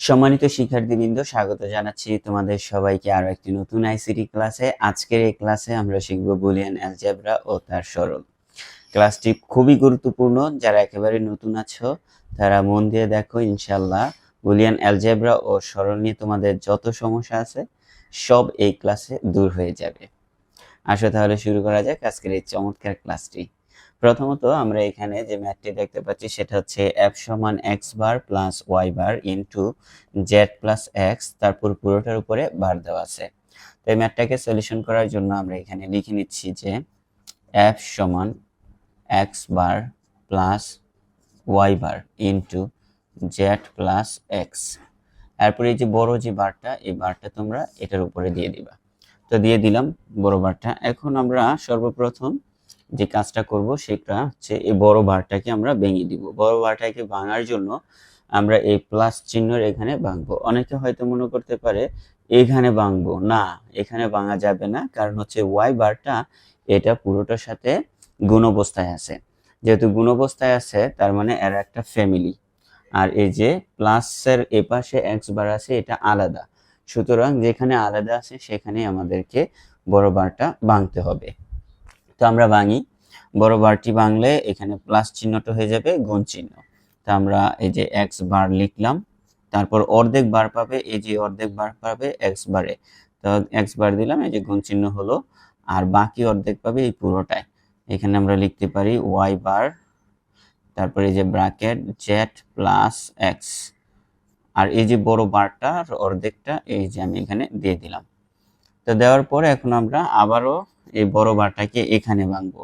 সম্মানিত শিক্ষার্থীবৃন্দ, স্বাগত জানাচ্ছি তোমাদের সবাইকে আরও একটি নতুন আইসিটি ক্লাসে। আজকের এই ক্লাসে আমরা শিখব বুলিয়ান অ্যালজেব্রা ও তার সরল। ক্লাসটি খুবই গুরুত্বপূর্ণ, যারা একেবারে নতুন আছো, তারা মন দিয়ে দেখো ইনশাল্লাহ বুলিয়ান অ্যালজেব্রা ও সরল নিয়ে তোমাদের যত সমস্যা আছে, সব এই ক্লাসে দূর হয়ে যাবে। আসো তাহলে শুরু করা যাক আজকের এই চমৎকার ক্লাসটি। প্রথমত আমরা এখানে যে ম্যাথটি দেখতে পাচ্ছি সেটা হচ্ছে এফ সমান X bar plus Y bar into Z plus X তারপর পুরোটার উপরে বার দেওয়া আছে। তো এই ম্যাথটাকে সলিউশন করার জন্য আমরা এখানে লিখে নিচ্ছি যে এফ সমান X bar plus Y bar into Z plus X এরপরে এই যে বড় যে বারটা, এই বারটা তোমরা এটার উপরে দিয়ে দিবা। তো দিয়ে দিলাম বড় বারটা। এখন আমরা সর্বপ্রথম যে কাজটা করব সেটা হচ্ছে এই বড় বারটাকে আমরা ভেঙে দিব। বড় বারটাকে ভাঙার জন্য আমরা এই প্লাস চিহ্নের এখানে ভাঙবো। অনেকে হয়তো মনে করতে পারে, এখানে ভাঙবো। না, এখানে ভাঙা যাবে না, কারণ হচ্ছে ওয়াই বারটা এটা পুরোটার সাথে গুণ অবস্থায় আছে। যেহেতু গুণ অবস্থায় আছে, তার মানে এর একটা ফ্যামিলি আর এই যে প্লাসের এপাশে এক্স বার আছে, এটা আলাদা। সুতরাং যেখানে আলাদা আছে সেখানে আমাদেরকে বড় বারটা ভাঙতে হবে। তো আমরা ভাঙি। বড় বারটি ভাঙলে এখানে প্লাস চিহ্নটা হয়ে যাবে গুণ চিহ্ন। তো আমরা এই যে এক্স বার লিখলাম, তারপর অর্ধেক বার পাবে, এই যে অর্ধেক বার পাবে এক্স বারে। তো এক্স বার দিলাম, এই যে গুণ চিহ্ন হলো, আর বাকি অর্ধেক পাবে এই পুরোটায়। এখানে আমরা লিখতে পারি ওয়াই বার, তারপরে এই যে ব্র্যাকেট জেড প্লাস এক্স আর এই যে বড় বারটার অর্ধেকটা, এই যে আমি এখানে দিয়ে দিলাম। তো দেওয়ার পরে এখন আমরা আবারও এই বড় বারটাকে এখানে ভাঙবো।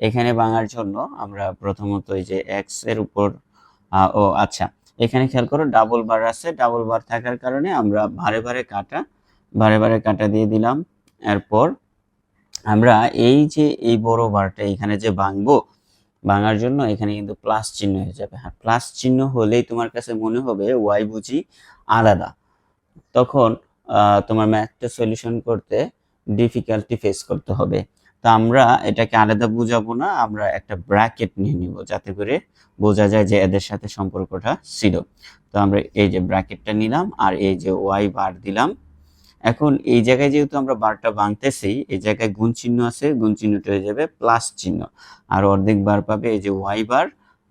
এখানে ভাঙার জন্য আমরা প্রথমত এই যে এক্সের উপর ও আচ্ছা এখানে খেয়াল করো ডাবল বার আছে ডাবল বার থাকার কারণে আমরা বারে বারে কাটা, বারে বারে কাটা দিয়ে দিলাম। এরপর আমরা এই যে এই বড় বারটা এখানে যে ভাঙবো, ভাঙার জন্য এখানে কিন্তু প্লাস চিহ্ন হয়ে যাবে। হ্যাঁ প্লাস চিহ্ন হলেই তোমার কাছে মনে হবে ওয়াই বুঝি আলাদা। তখন তোমার ম্যাথটা সলিউশন করতে ডিফিকাল্টি ফেস করতে হবে। তো আমরা এটাকে আলাদা বুঝাবো না, আমরা একটা ব্র্যাকেট নিয়ে নিব যাতে করে বোঝা যায় যে এদের সাথে সম্পর্কটা ছিল। তো আমরা এই যে ব্র্যাকেটটা নিলাম আর এই যে ওয়াই বার দিলাম। এখন এই জায়গায় যেহেতু আমরা বারটা ভাঙতেছি এই জায়গায় গুণ চিহ্ন আছে, গুণ চিহ্নটা হয়ে যাবে প্লাস চিহ্ন। আর অর্ধেক বার পাবে এই যে ওয়াই বার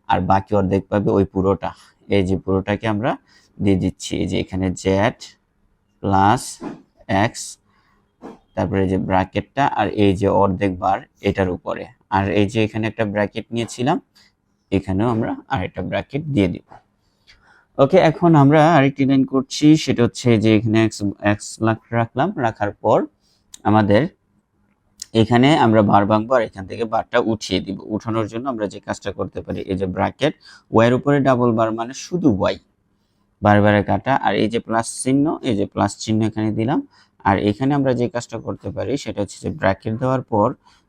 আর বাকি অর্ধেক পাবে ওই পুরোটা। এই যে পুরোটাকে আমরা দিয়ে দিচ্ছি, এই যে এখানে জেড প্লাস এক্স তারপরে যে ব্র্যাকেটটা আর এই যে অর্ধেক বার এটার উপরে। আর এই যে এখানে একটা ব্র্যাকেট নিয়েছিলাম, এখানেও আমরা আরেকটা ব্র্যাকেট দিয়ে দিব। ওকে, এখন আমরা আরেকটি লাইন করছি, সেটা হচ্ছে যে এখানে এক্স লাখ রাখলাম, রাখার পর আমাদের এখানে আমরা বার আর এখান থেকে বারটা উঠিয়ে দিব। উঠানোর জন্য আমরা যে কাজটা করতে পারি, এই যে ব্র্যাকেট ওয়াইয়ের উপরে ডাবল বার মানে শুধু ওয়াই বারবারে কাটা, আর এই যে প্লাস চিহ্ন, এই যে প্লাস চিহ্ন এখানে দিলাম আর এখানে আমরা যে কাজটা করতে পারি সেটা হচ্ছে যে ব্র্যাকেট দেওয়ার পর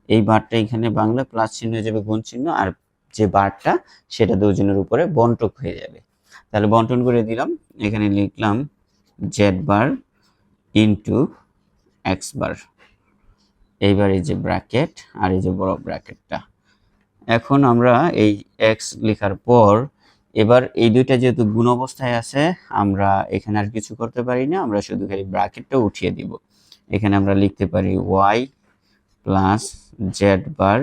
এই বারটা এখানে বাংলা প্লাস চিহ্ন হয়ে যাবে গুণ চিহ্ন আর যে বারটা সেটা দুজনের উপরে বন্টক হয়ে যাবে। তাহলে বন্টন করে দিলাম। এখানে লিখলাম Z bar into X bar. এইবার এই যে ব্র্যাকেট আর এই যে বড় ব্র্যাকেটটা। এখন আমরা এই এক্স লেখার পর এবার এই দুইটা যেহেতু গুণ অবস্থায় আছে, আমরা এখানে আর কিছু করতে পারি না, আমরা শুধু খালি ব্র্যাকেটটা উঠিয়ে দিব। এখানে আমরা লিখতে পারি ওয়াই প্লাস জেড বার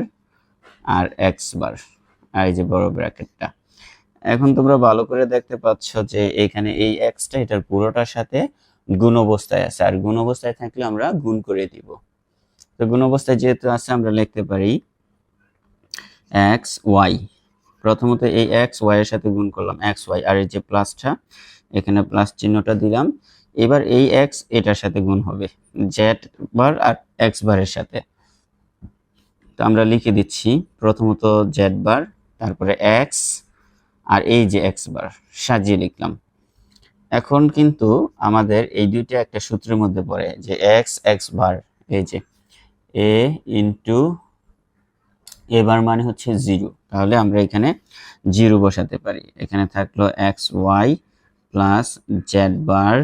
আর এক্স বার আর এই যে বড় ব্র্যাকেটটা। এখন তোমরা ভালো করে দেখতে পাচ্ছ যে এখানে এই এক্সটা এটার পুরোটার সাথে গুণ অবস্থায় আছে, আর গুণ অবস্থায় থাকলে আমরা গুণ করে দিব। তো গুণ অবস্থায় যেহেতু আছে, আমরা লিখতে পারি এক্স ওয়াই প্রথমত এই এক্স ওয়াই এর সাথে গুণ করলাম এক্স ওয়াই আর এই যে প্লাসটা, এখানে প্লাস চিহ্নটা দিলাম। এবার এই এক্স এটার সাথে গুণ হবে জেড বার আর এক্স বারের সাথে। তো আমরা লিখে দিচ্ছি, প্রথমত জেড বার, তারপরে এক্স আর এই যে এক্স বার, সাজিয়ে লিখলাম। এখন কিন্তু আমাদের এই দুইটা একটা সূত্রের মধ্যে পড়ে যে এক্স এক্স বার, এই যে এ ইন্টু এবার মানে হচ্ছে জিরো। তাহলে আমরা এখানে জিরো বসাতে পারি। এখানে থাকল X Y plus Z bar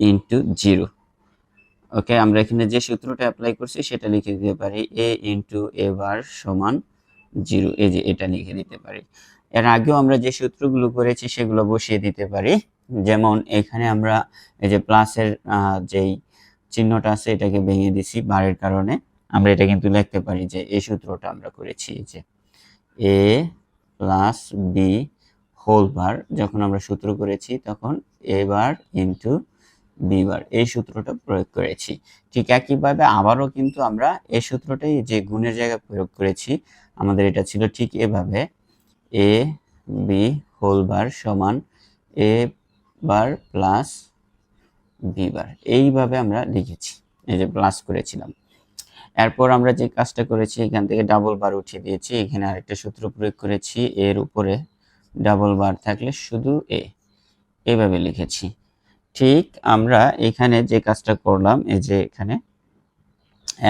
into zero. Okay, আমরা এখানে যে সূত্রটা অ্যাপ্লাই করছি সেটা লিখে দিতে পারি এ ইন্টু এ বার সমান জিরো। এই যে এটা লিখে দিতে পারি। এর আগেও আমরা যে সূত্রগুলো করেছি সেগুলো বসিয়ে দিতে পারি। যেমন এখানে আমরা এই যে প্লাসের যেই চিহ্নটা আছে এটাকে ভেঙে দিছি বারের কারণে। আমরা এটা কিন্তু লিখতে পারি যে এই সূত্রটা আমরা করেছি যে A plus B whole bar যখন আমরা সূত্র করেছি তখন এ বার ইন্টু বি বার এই সূত্রটা প্রয়োগ করেছি। ঠিক একইভাবে আবারও কিন্তু আমরা এই সূত্রটাই যে গুণের জায়গায় প্রয়োগ করেছি, আমাদের এটা ছিল ঠিক এভাবে এ বি হোল বার সমান এ বার প্লাস বি বার এইভাবে আমরা লিখেছি, এই যে প্লাস করেছিলাম। এরপর আমরা যে কাজটা করেছি, এখান থেকে ডাবল বার উঠিয়ে দিয়েছি। এখানে আরেকটা সূত্র প্রয়োগ করেছি, এর উপরে ডাবল বার থাকলে শুধু এ এভাবে লিখেছি। ঠিক আমরা এখানে যে কাজটা করলাম, এই যে এখানে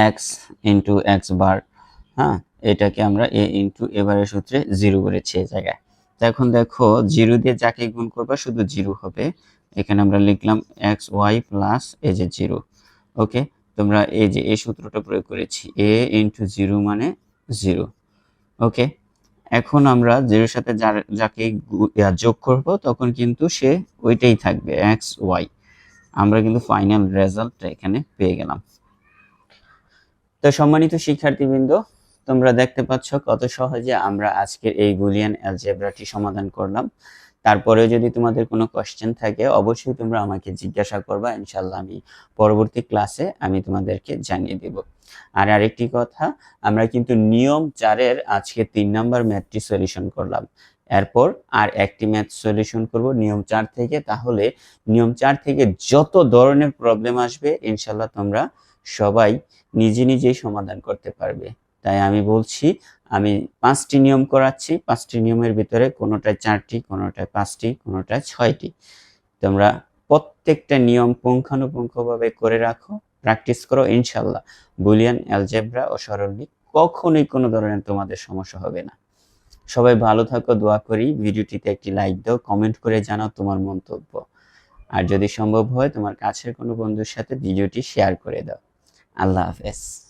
এক্স ইন্টু এক্স বার হ্যাঁ এটাকে আমরা এ ইন্টু এবারের সূত্রে জিরো করেছি এই জায়গায়। এখন দেখো জিরো দিয়ে যাকে গুণ করবা, শুধু জিরো হবে। এখানে আমরা লিখলাম এক্স ওয়াই প্লাস এই যে জিরো ওকে তোমরা এই যে এই সূত্রটা প্রয়োগ করেছি এ ইন্টু জিরো মানে জিরো ওকে এখন আমরা জিরোর সাথে যার, যাকে যোগ করব, তখন কিন্তু সে ওইটাই থাকবে এক্স ওয়াই আমরা কিন্তু ফাইনাল রেজাল্টটা এখানে পেয়ে গেলাম। তো সম্মানিত শিক্ষার্থীবৃন্দ তোমরা দেখতে পাচ্ছ কত সহজে আমরা আজকের এই গুলিয়ান অ্যালজেব্রাটি সমাধান করলাম। তারপরে যদি তোমাদের কোনো কোশ্চেন থাকে, অবশ্যই তোমরা আমাকে জিজ্ঞাসা করবা। ইনশাল্লাহ আমি পরবর্তী ক্লাসে আমি তোমাদেরকে জানিয়ে দেব। আর আরেকটি কথা, আমরা কিন্তু নিয়ম চারের আজকে তিন নাম্বার ম্যাথটি সলিউশন করলাম। এরপর আর একটি ম্যাথ সলিউশন করব নিয়ম চার থেকে। তাহলে নিয়ম চার থেকে যত ধরনের প্রবলেম আসবে ইনশাল্লাহ তোমরা সবাই নিজে নিজেই সমাধান করতে পারবে। তাই আমি বলছি, আমি পাঁচটি নিয়ম করাচ্ছি। পাঁচটি নিয়মের ভিতরে কোনোটায় চারটি, কোনোটায় পাঁচটি, কোনোটায় ছয়টি। তোমরা প্রত্যেকটা নিয়ম পুঙ্খানুপুঙ্খভাবে করে রাখো, প্র্যাকটিস করো ইনশাল্লাহ বুলিয়ান, অ্যালজেব্রা ও সরলনি কখনোই কোনো ধরনের তোমাদের সমস্যা হবে না। সবাই ভালো থাকো, দোয়া করি। ভিডিওটিতে একটি লাইক দাও, কমেন্ট করে জানাও তোমার মন্তব্য। আর যদি সম্ভব হয়, তোমার কাছের কোনো বন্ধুর সাথে ভিডিওটি শেয়ার করে দাও। আল্লাহ হাফেজ।